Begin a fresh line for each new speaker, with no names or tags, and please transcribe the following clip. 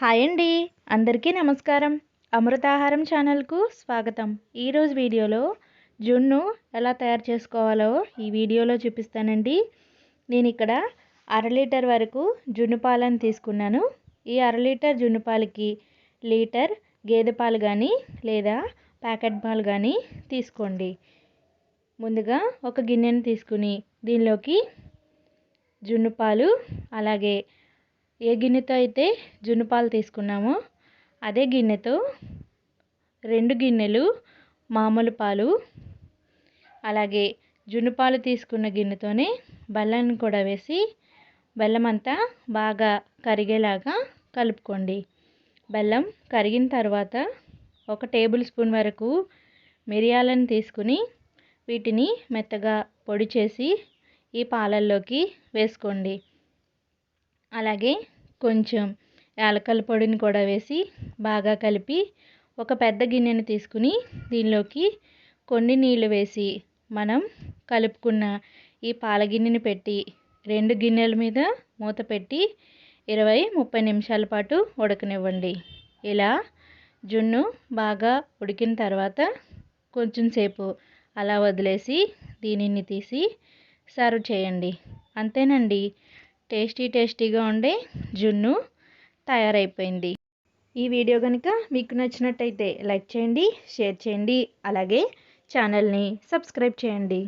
Hi అండి. అందరికీ నమస్కారం. అమృతాహారం ఛానల్కు స్వాగతం. ఈరోజు వీడియోలో జున్ను ఎలా తయారు చేసుకోవాలో ఈ వీడియోలో చూపిస్తానండి. నేను ఇక్కడ అర లీటర్ వరకు జున్ను పాలను తీసుకున్నాను. ఈ అర లీటర్ జున్ను పాలకి లీటర్ గేదె పాలు కానీ లేదా ప్యాకెట్ పాలు కానీ తీసుకోండి. ముందుగా ఒక గిన్నెను తీసుకుని దీనిలోకి జున్ను పాలు అలాగే ఏ గిన్నెతో అయితే జున్ను పాలు తీసుకున్నామో అదే గిన్నెతో రెండు గిన్నెలు మామూలు పాలు అలాగే జున్ను పాలు తీసుకున్న గిన్నెతోనే బెల్లాన్ని కూడా వేసి బెల్లం అంతా బాగా కరిగేలాగా కలుపుకోండి. బెల్లం కరిగిన తర్వాత ఒక టేబుల్ స్పూన్ వరకు మిరియాలను తీసుకుని వీటిని మెత్తగా పొడి చేసి ఈ పాలల్లోకి వేసుకోండి. అలాగే కొంచెం యాలకల పొడిని కూడా వేసి బాగా కలిపి ఒక పెద్ద గిన్నెను తీసుకుని దీనిలోకి కొన్ని నీళ్ళు వేసి మనం కలుపుకున్న ఈ పాల గిన్నెని పెట్టి రెండు గిన్నెల మీద మూత పెట్టి ఇరవై ముప్పై నిమిషాల పాటు ఉడకనివ్వండి. ఇలా జున్ను బాగా ఉడికిన తర్వాత కొంచెం సేపు అలా వదిలేసి దీనిని తీసి సర్వ్ చేయండి. అంతేనండి. టేస్టీ టేస్టీగా ఉండే జున్ను తయారైపోయింది. ఈ వీడియో కనుక మీకు నచ్చినట్టయితే లైక్ చేయండి షేర్ చేయండి అలాగే ఛానల్ని సబ్స్క్రైబ్ చేయండి.